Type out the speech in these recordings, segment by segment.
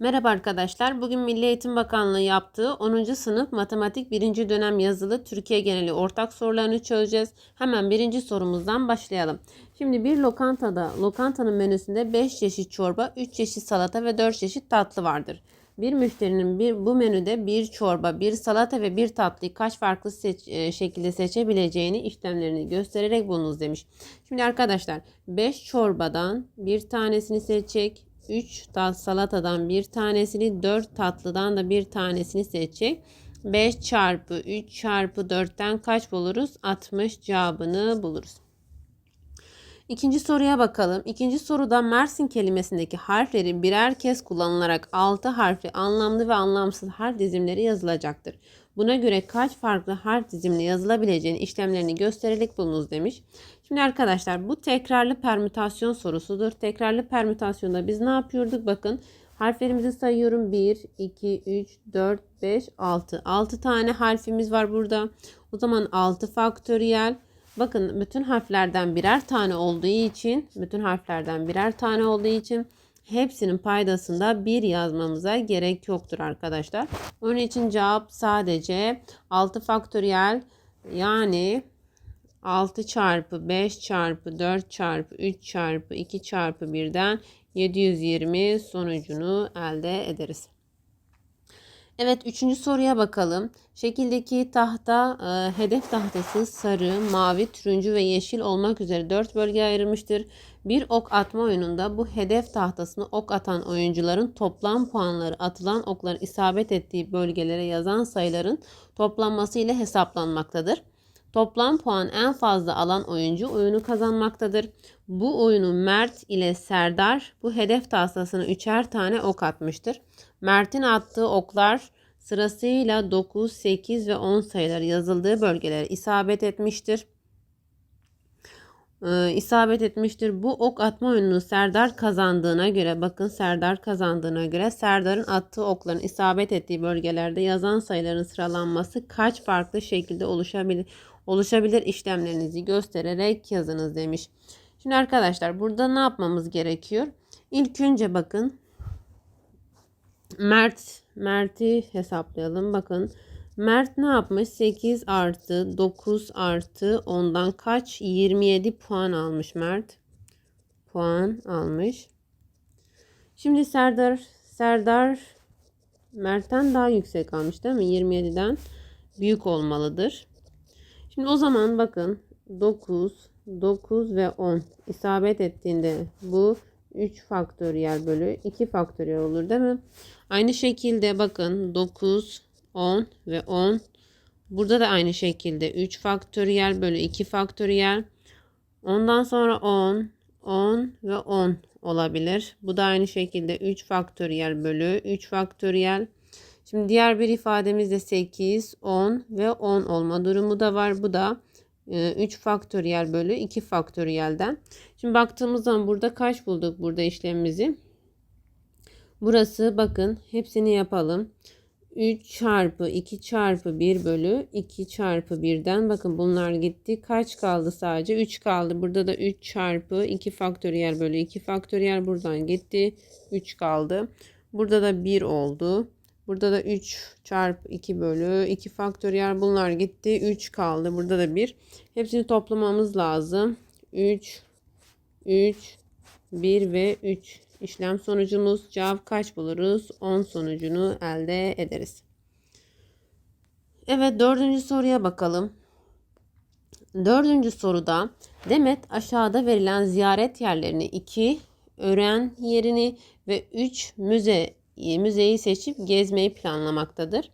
Merhaba arkadaşlar. Bugün Milli Eğitim Bakanlığı yaptığı 10. sınıf matematik 1. dönem yazılı Türkiye geneli ortak sorularını çözeceğiz. Hemen birinci sorumuzdan başlayalım. Şimdi bir lokantada lokantanın menüsünde 5 çeşit çorba, 3 çeşit salata ve 4 çeşit tatlı vardır. Bir müşterinin bir, bu menüde bir çorba, bir salata ve bir tatlıyı kaç farklı seç- e, şekilde seçebileceğini işlemlerini göstererek bulunuz demiş. Şimdi arkadaşlar 5 çorbadan bir tanesini seçecek. 3 salatadan bir tanesini, 4 tatlıdan da bir tanesini seçecek. 5 çarpı 3 çarpı 4'ten kaç buluruz? 60 cevabını buluruz. İkinci soruya bakalım. İkinci soruda Mersin kelimesindeki harfleri birer kez kullanılarak 6 harfli anlamlı ve anlamsız harf dizimleri yazılacaktır. Buna göre kaç farklı harf dizimli yazılabileceğini işlemlerini göstererek bulunuz demiş. Şimdi arkadaşlar bu tekrarlı permütasyon sorusudur. Tekrarlı permütasyonda biz ne yapıyorduk? Bakın harflerimizi sayıyorum. 1, 2, 3, 4, 5, 6. 6 tane harfimiz var burada. O zaman 6 faktöriyel. Bakın bütün harflerden birer tane olduğu için, bütün harflerden birer tane olduğu için hepsinin paydasında 1 yazmamıza gerek yoktur arkadaşlar. Onun için cevap sadece 6 faktöriyel yani 6 çarpı 5 çarpı 4 çarpı 3 çarpı 2 çarpı 1'den 720 sonucunu elde ederiz. Evet üçüncü soruya bakalım. Şekildeki tahta e, hedef tahtası sarı, mavi, turuncu ve yeşil olmak üzere 4 bölgeye ayrılmıştır. Bir ok atma oyununda bu hedef tahtasını ok atan oyuncuların toplam puanları atılan okların isabet ettiği bölgelere yazan sayıların toplanması ile hesaplanmaktadır. Toplam puan en fazla alan oyuncu oyunu kazanmaktadır. Bu oyunu Mert ile Serdar bu hedef tahtasına üçer tane ok atmıştır. Mert'in attığı oklar sırasıyla 9, 8 ve 10 sayıları yazıldığı bölgelere isabet etmiştir. Ee, isabet etmiştir. Bu ok atma oyununu Serdar kazandığına göre bakın Serdar kazandığına göre Serdar'ın attığı okların isabet ettiği bölgelerde yazan sayıların sıralanması kaç farklı şekilde oluşabilir? Oluşabilir işlemlerinizi göstererek yazınız demiş. Şimdi arkadaşlar burada ne yapmamız gerekiyor? İlk önce bakın Mert Mert'i hesaplayalım. Bakın Mert ne yapmış? 8 artı 9 artı 10'dan kaç? 27 puan almış Mert. Puan almış. Şimdi Serdar Serdar Mert'ten daha yüksek almış değil mi? 27'den büyük olmalıdır. Şimdi o zaman bakın 9, 9 ve 10 isabet ettiğinde bu 3 faktöriyel bölü 2 faktöriyel olur değil mi? Aynı şekilde bakın 9, 10 ve 10. Burada da aynı şekilde 3 faktöriyel bölü 2 faktöriyel. Ondan sonra 10, 10 ve 10 olabilir. Bu da aynı şekilde 3 faktöriyel bölü 3 faktöriyel. Şimdi diğer bir ifademiz de 8, 10 ve 10 olma durumu da var. Bu da 3 faktöriyel bölü 2 faktöriyelden. Şimdi baktığımız zaman burada kaç bulduk burada işlemimizi? Burası bakın hepsini yapalım. 3 çarpı 2 çarpı 1 bölü 2 çarpı 1'den bakın bunlar gitti. Kaç kaldı sadece? 3 kaldı. Burada da 3 çarpı 2 faktöriyel bölü 2 faktöriyel buradan gitti. 3 kaldı. Burada da 1 oldu. Burada da 3 çarpı 2 bölü 2 faktöriyel bunlar gitti. 3 kaldı. Burada da 1. Hepsini toplamamız lazım. 3, 3, 1 ve 3 işlem sonucumuz cevap kaç buluruz? 10 sonucunu elde ederiz. Evet dördüncü soruya bakalım. Dördüncü soruda Demet aşağıda verilen ziyaret yerlerini 2, öğren yerini ve 3 müze müzeyi seçip gezmeyi planlamaktadır.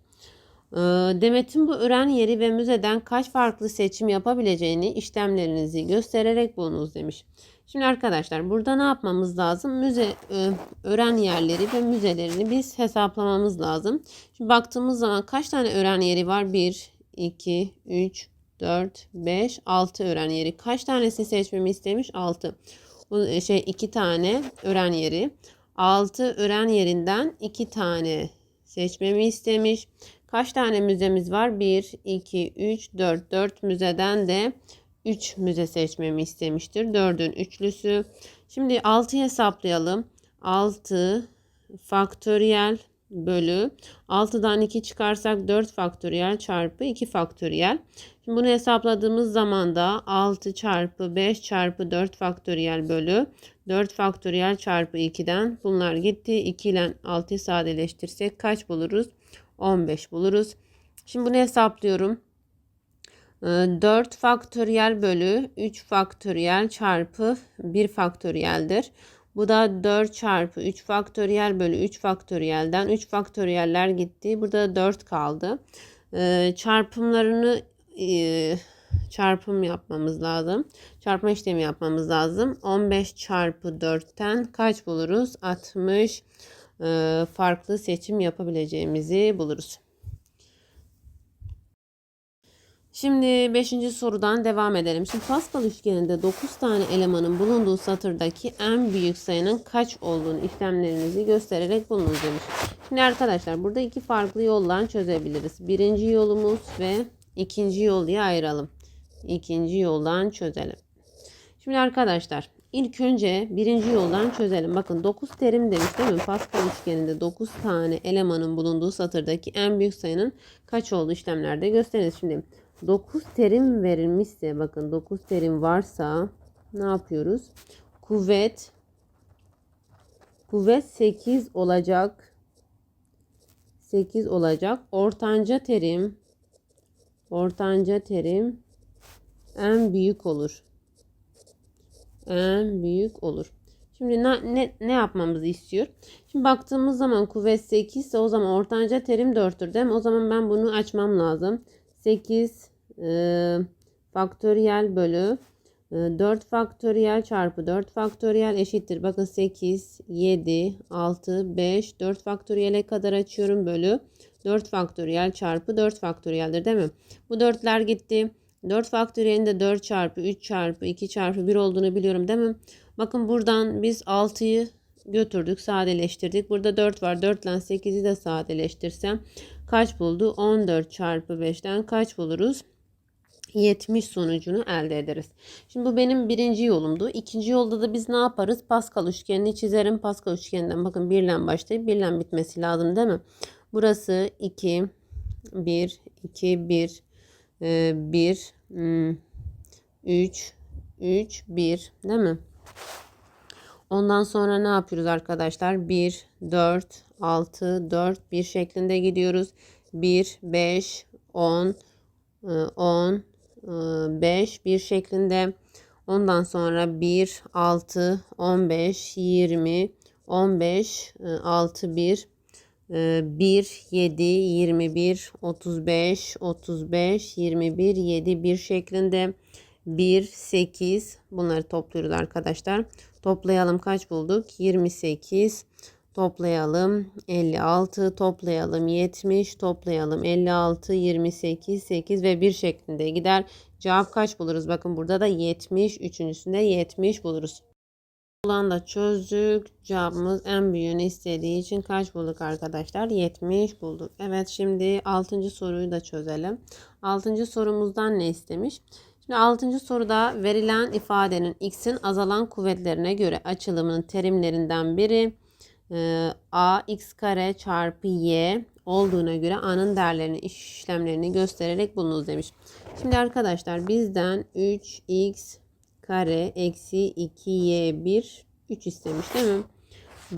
Ee, Demet'in bu öğren yeri ve müzeden kaç farklı seçim yapabileceğini işlemlerinizi göstererek bulunuz demiş. Şimdi arkadaşlar burada ne yapmamız lazım? Müze e, öğren yerleri ve müzelerini biz hesaplamamız lazım. Şimdi baktığımız zaman kaç tane öğren yeri var? 1, 2, 3, 4, 5, 6 öğren yeri. Kaç tanesini seçmemi istemiş? 6. Bu e, şey 2 tane öğren yeri. 6 öğren yerinden 2 tane seçmemi istemiş. Kaç tane müzemiz var? 1, 2, 3, 4. 4 müzeden de 3 müze seçmemi istemiştir. 4'ün üçlüsü. Şimdi 6'yı hesaplayalım. 6, faktöriyel bölü 6'dan 2 çıkarsak 4 faktöriyel çarpı 2 faktöriyel. Şimdi bunu hesapladığımız zaman da 6 çarpı 5 çarpı 4 faktöriyel bölü 4 faktöriyel çarpı 2'den bunlar gitti. 2 ile 6'yı sadeleştirsek kaç buluruz? 15 buluruz. Şimdi bunu hesaplıyorum. 4 Ee, faktöriyel bölü 3 faktöriyel çarpı 1 faktöriyeldir. Bu da 4 çarpı 3 faktöriyel bölü 3 faktöriyelden 3 faktöriyeller gitti. Burada 4 kaldı. Ee, çarpımlarını e, çarpım yapmamız lazım. Çarpma işlemi yapmamız lazım. 15 çarpı 4'ten kaç buluruz? 60 e, farklı seçim yapabileceğimizi buluruz. Şimdi 5. sorudan devam edelim. Şimdi Pascal üçgeninde 9 tane elemanın bulunduğu satırdaki en büyük sayının kaç olduğunu işlemlerinizi göstererek bulunuz demiş. Şimdi arkadaşlar burada iki farklı yoldan çözebiliriz. Birinci yolumuz ve ikinci yol diye ayıralım. İkinci yoldan çözelim. Şimdi arkadaşlar ilk önce birinci yoldan çözelim. Bakın 9 terim demiş değil mi? Pascal üçgeninde 9 tane elemanın bulunduğu satırdaki en büyük sayının kaç olduğu işlemlerde gösteririz. Şimdi 9 terim verilmişse bakın 9 terim varsa ne yapıyoruz? Kuvvet kuvvet 8 olacak. 8 olacak. Ortanca terim ortanca terim en büyük olur. En büyük olur. Şimdi ne, ne, ne yapmamızı istiyor? Şimdi baktığımız zaman kuvvet 8 ise o zaman ortanca terim 4'tür değil mi? O zaman ben bunu açmam lazım. 8 e, faktöriyel bölü e, 4 faktöriyel çarpı 4 faktöriyel eşittir. Bakın 8, 7, 6, 5, 4 faktöriyele kadar açıyorum bölü 4 faktöriyel çarpı 4 faktöriyeldir değil mi? Bu 4'ler gitti. 4 faktöriyelin de 4 çarpı 3 çarpı 2 çarpı 1 olduğunu biliyorum değil mi? Bakın buradan biz 6'yı götürdük sadeleştirdik. Burada 4 var. 4 ile 8'i de sadeleştirsem kaç buldu? 14 çarpı 5'ten kaç buluruz? 70 sonucunu elde ederiz. Şimdi bu benim birinci yolumdu. İkinci yolda da biz ne yaparız? Pascal üçgenini çizerim. Pascal üçgeninden bakın 1 ile başlayıp 1 ile bitmesi lazım değil mi? Burası 2, 1, 2, 1, 1, 3, 3, 1 değil mi? Ondan sonra ne yapıyoruz arkadaşlar? 1, 4, 6, 4, 1 şeklinde gidiyoruz. 1, 5, 10, 10, 5, 1 şeklinde. Ondan sonra 1, 6, 15, 20, 15, 6, 1, 1, 7, 21, 35, 35, 21, 7, 1 şeklinde. 1, 8 bunları topluyoruz arkadaşlar. Toplayalım kaç bulduk? 28 toplayalım 56 toplayalım 70 toplayalım 56 28 8 ve 1 şeklinde gider. Cevap kaç buluruz? Bakın burada da 70 üçüncüsünde 70 buluruz. Ulan da çözdük. Cevabımız en büyüğünü istediği için kaç bulduk arkadaşlar? 70 bulduk. Evet şimdi 6. soruyu da çözelim. 6. sorumuzdan ne istemiş? Şimdi 6. soruda verilen ifadenin x'in azalan kuvvetlerine göre açılımının terimlerinden biri e, a x kare çarpı y olduğuna göre a'nın değerlerini işlemlerini göstererek bulunuz demiş. Şimdi arkadaşlar bizden 3x kare eksi 2y1 3 istemiş değil mi?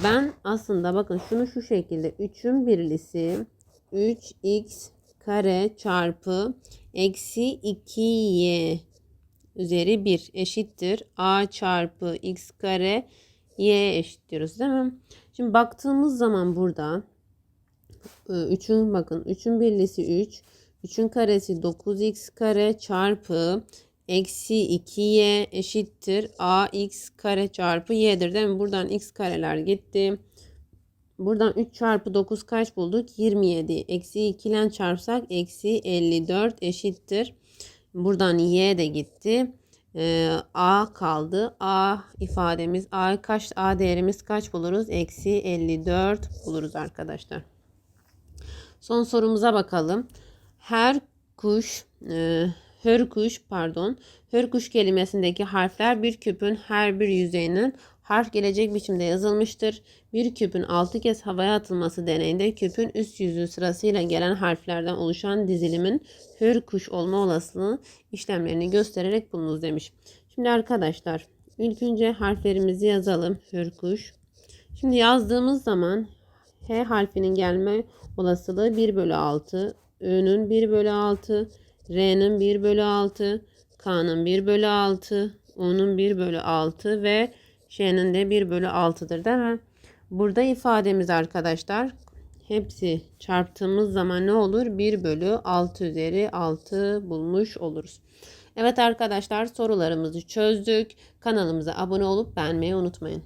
Ben aslında bakın şunu şu şekilde 3'ün birlisi 3x kare çarpı eksi 2y üzeri 1 eşittir. a çarpı x kare y eşitliyoruz değil mi? Şimdi baktığımız zaman burada 3'ün bakın 3'ün birlisi 3. 3'ün karesi 9x kare çarpı eksi 2y eşittir ax kare çarpı y'dir değil mi? Buradan x kareler gitti. Buradan 3 çarpı 9 kaç bulduk? 27. Eksi 2 ile çarpsak eksi 54 eşittir. Buradan y de gitti. Ee, a kaldı. A ifademiz a kaç a değerimiz kaç buluruz? Eksi 54 buluruz arkadaşlar. Son sorumuza bakalım. Her kuş e, hörkuş pardon hörkuş kelimesindeki harfler bir küpün her bir yüzeyinin Harf gelecek biçimde yazılmıştır. Bir küpün 6 kez havaya atılması deneyinde küpün üst yüzü sırasıyla gelen harflerden oluşan dizilimin hür kuş olma olasılığı işlemlerini göstererek bulunuz demiş. Şimdi arkadaşlar ilk önce harflerimizi yazalım. Hür kuş. Şimdi yazdığımız zaman H harfinin gelme olasılığı 1 bölü 6. Ö'nün 1 bölü 6. R'nin 1 bölü 6. K'nın 1 bölü 6. O'nun 1 bölü 6 ve Ş'nin de 1 bölü 6'dır değil mi? Burada ifademiz arkadaşlar hepsi çarptığımız zaman ne olur? 1 bölü 6 üzeri 6 bulmuş oluruz. Evet arkadaşlar sorularımızı çözdük. Kanalımıza abone olup beğenmeyi unutmayın.